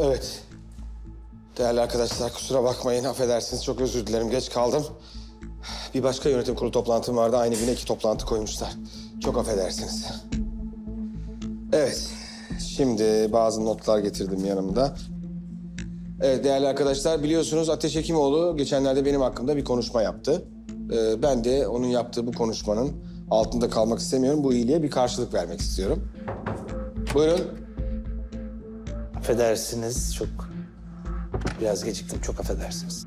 Evet. Değerli arkadaşlar kusura bakmayın affedersiniz çok özür dilerim geç kaldım. Bir başka yönetim kurulu toplantım vardı aynı güne iki toplantı koymuşlar. Çok affedersiniz. Evet şimdi bazı notlar getirdim yanımda. Evet değerli arkadaşlar biliyorsunuz Ateş Hekimoğlu geçenlerde benim hakkımda bir konuşma yaptı. Ee, ben de onun yaptığı bu konuşmanın altında kalmak istemiyorum. Bu iyiliğe bir karşılık vermek istiyorum. Buyurun. Affedersiniz çok biraz geciktim çok affedersiniz.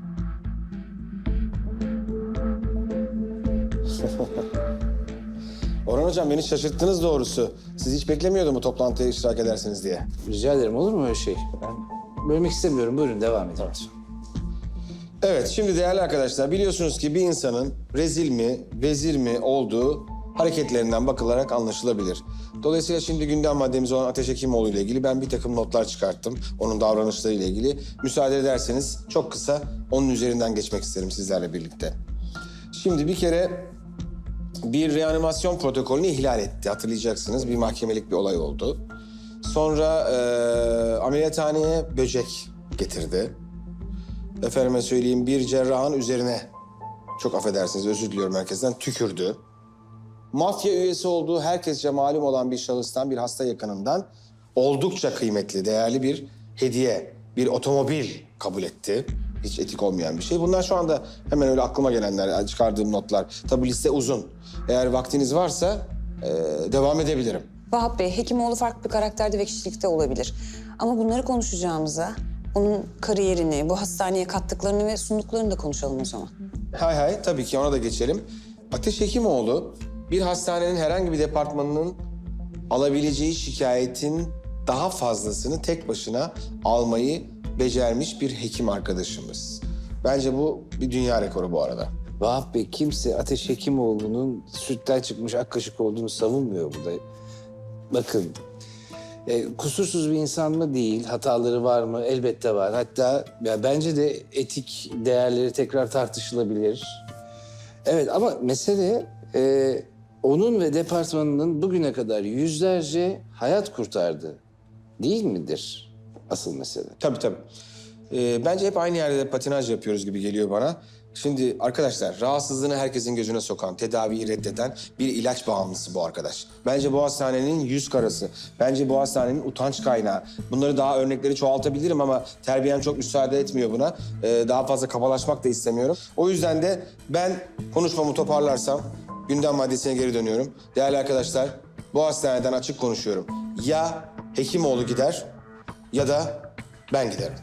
Orhan Hocam beni şaşırttınız doğrusu. Siz hiç beklemiyordum bu toplantıya iştirak edersiniz diye. Rica ederim olur mu öyle şey? Ben bölmek istemiyorum. Buyurun devam edin. Evet şimdi değerli arkadaşlar biliyorsunuz ki bir insanın rezil mi, vezir mi olduğu hareketlerinden bakılarak anlaşılabilir. Dolayısıyla şimdi gündem maddemiz olan Ateş Hekimoğlu ile ilgili ben bir takım notlar çıkarttım. Onun davranışları ile ilgili. Müsaade ederseniz çok kısa onun üzerinden geçmek isterim sizlerle birlikte. Şimdi bir kere bir reanimasyon protokolünü ihlal etti. Hatırlayacaksınız bir mahkemelik bir olay oldu. Sonra eee ameliyathaneye böcek getirdi. Efendime söyleyeyim bir cerrahın üzerine çok affedersiniz özür diliyorum herkesten tükürdü. Mafya üyesi olduğu herkesçe malum olan bir şahıstan bir hasta yakınından oldukça kıymetli, değerli bir hediye, bir otomobil kabul etti. Hiç etik olmayan bir şey. Bunlar şu anda hemen öyle aklıma gelenler, çıkardığım notlar. Tabii liste uzun. Eğer vaktiniz varsa eee, devam edebilirim. Vahap Bey, Hekimoğlu farklı bir karakterde ve kişilikte olabilir. Ama bunları konuşacağımıza onun kariyerini, bu hastaneye kattıklarını ve sunduklarını da konuşalım o zaman. Hay hay tabii ki ona da geçelim. Ateş Hekimoğlu bir hastanenin herhangi bir departmanının alabileceği şikayetin daha fazlasını tek başına almayı becermiş bir hekim arkadaşımız. Bence bu bir dünya rekoru bu arada. Vahap Bey kimse Ateş Hekimoğlu'nun sütten çıkmış ak kaşık olduğunu savunmuyor burada. Bakın e, kusursuz bir insan mı değil, hataları var mı? Elbette var. Hatta ya bence de etik değerleri tekrar tartışılabilir. Evet ama mesele e, onun ve departmanının bugüne kadar yüzlerce hayat kurtardı. Değil midir asıl mesele? Tabii tabii. Ee, bence hep aynı yerde patinaj yapıyoruz gibi geliyor bana. Şimdi arkadaşlar rahatsızlığını herkesin gözüne sokan, tedaviyi reddeden bir ilaç bağımlısı bu arkadaş. Bence bu hastanenin yüz karası. Bence bu hastanenin utanç kaynağı. Bunları daha örnekleri çoğaltabilirim ama terbiyem çok müsaade etmiyor buna. Ee, daha fazla kabalaşmak da istemiyorum. O yüzden de ben konuşmamı toparlarsam gündem maddesine geri dönüyorum. Değerli arkadaşlar bu hastaneden açık konuşuyorum. Ya Hekimoğlu gider ya da ben giderim.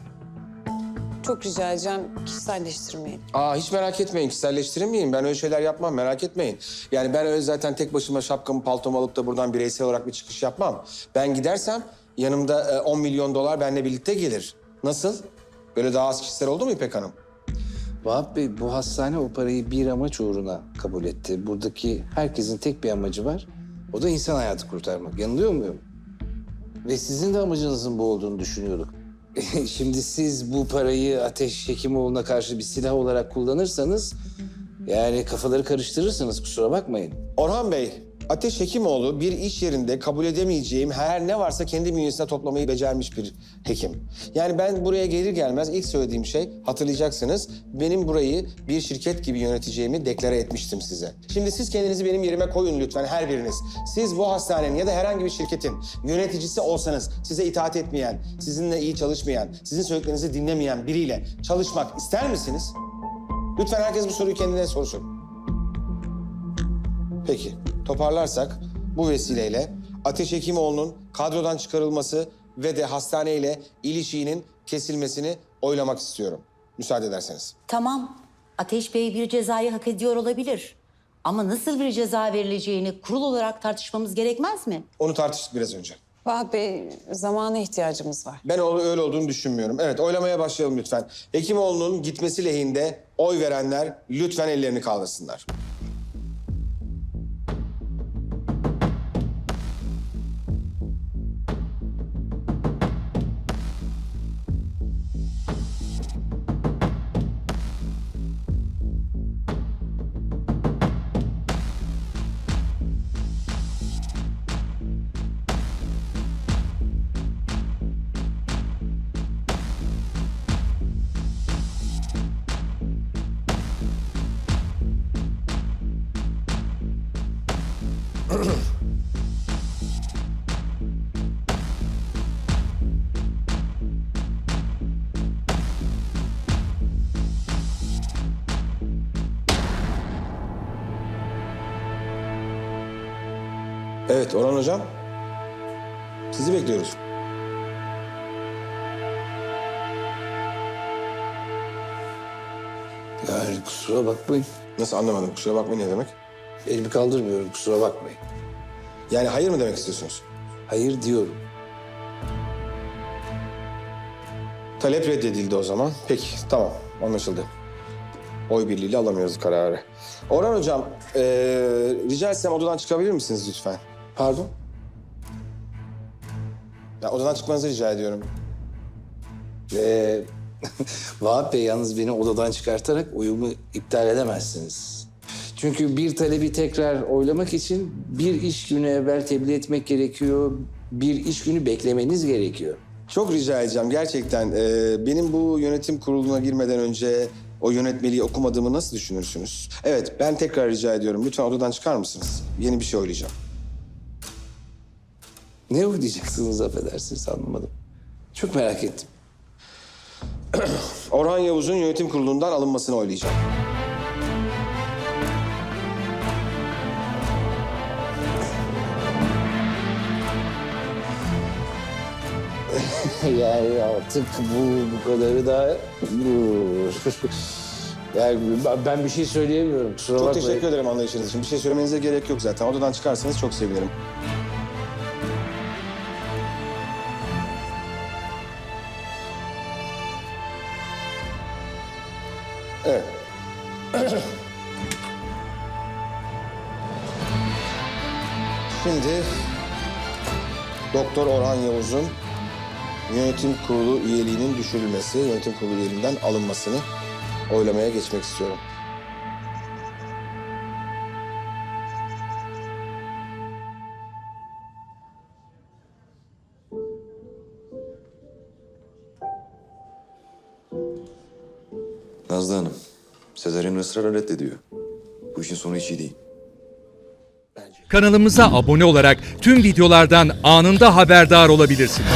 Çok rica edeceğim kişiselleştirmeyin. Aa hiç merak etmeyin kişiselleştirmeyin. Ben öyle şeyler yapmam merak etmeyin. Yani ben öyle zaten tek başıma şapkamı paltomu alıp da buradan bireysel olarak bir çıkış yapmam. Ben gidersem yanımda e, 10 milyon dolar benimle birlikte gelir. Nasıl? Böyle daha az kişisel oldu mu İpek Hanım? Vahap Bey bu hastane o parayı bir amaç uğruna kabul etti. Buradaki herkesin tek bir amacı var. O da insan hayatı kurtarmak. Yanılıyor muyum? Ve sizin de amacınızın bu olduğunu düşünüyorduk. Şimdi siz bu parayı Ateş Hekimoğlu'na karşı bir silah olarak kullanırsanız... ...yani kafaları karıştırırsınız kusura bakmayın. Orhan Bey, Ateş Hekimoğlu bir iş yerinde kabul edemeyeceğim her ne varsa kendi bünyesine toplamayı becermiş bir hekim. Yani ben buraya gelir gelmez ilk söylediğim şey hatırlayacaksınız. Benim burayı bir şirket gibi yöneteceğimi deklare etmiştim size. Şimdi siz kendinizi benim yerime koyun lütfen her biriniz. Siz bu hastanenin ya da herhangi bir şirketin yöneticisi olsanız size itaat etmeyen, sizinle iyi çalışmayan, sizin söylediklerinizi dinlemeyen biriyle çalışmak ister misiniz? Lütfen herkes bu soruyu kendine sorsun. Peki, toparlarsak bu vesileyle Ateş Hekimoğlu'nun kadrodan çıkarılması ve de hastaneyle ilişiğinin kesilmesini oylamak istiyorum. Müsaade ederseniz. Tamam, Ateş Bey bir cezayı hak ediyor olabilir. Ama nasıl bir ceza verileceğini kurul olarak tartışmamız gerekmez mi? Onu tartıştık biraz önce. Vahap Bey, zamana ihtiyacımız var. Ben o- öyle olduğunu düşünmüyorum. Evet, oylamaya başlayalım lütfen. Hekimoğlu'nun gitmesi lehinde oy verenler lütfen ellerini kaldırsınlar. Evet Orhan Hocam. Sizi bekliyoruz. Yani kusura bakmayın. Nasıl anlamadım kusura bakmayın ne demek? Elimi kaldırmıyorum kusura bakmayın. Yani hayır mı demek istiyorsunuz? Hayır diyorum. Talep reddedildi o zaman. Peki tamam anlaşıldı. Oy birliğiyle alamıyoruz kararı. Orhan Hocam ee, rica etsem odadan çıkabilir misiniz lütfen? Pardon? Ya odadan çıkmanızı rica ediyorum. Ee, Vahap Bey yalnız beni odadan çıkartarak oyumu iptal edemezsiniz. Çünkü bir talebi tekrar oylamak için bir iş günü evvel tebliğ etmek gerekiyor. Bir iş günü beklemeniz gerekiyor. Çok rica edeceğim gerçekten. ee, benim bu yönetim kuruluna girmeden önce o yönetmeliği okumadığımı nasıl düşünürsünüz? Evet ben tekrar rica ediyorum. Lütfen odadan çıkar mısınız? Yeni bir şey oylayacağım. Ne oynayacaksınız affedersiniz anlamadım. Çok merak ettim. Orhan Yavuz'un yönetim kurulundan alınmasını oylayacağım. yani artık bu bu kadarı da... yani ben- ben bir şey söyleyemiyorum kusura Çok bakmayın. teşekkür ederim anlayışınız için. Bir şey söylemenize gerek yok zaten. Odadan çıkarsanız çok sevinirim. Şimdi Doktor Orhan Yavuz'un yönetim kurulu üyeliğinin düşürülmesi, yönetim kurulu üyeliğinden alınmasını oylamaya geçmek istiyorum. Nazlı Hanım, Sezaryen ısrarla reddediyor. Bu işin sonu hiç iyi değil. Kanalımıza abone olarak tüm videolardan anında haberdar olabilirsiniz.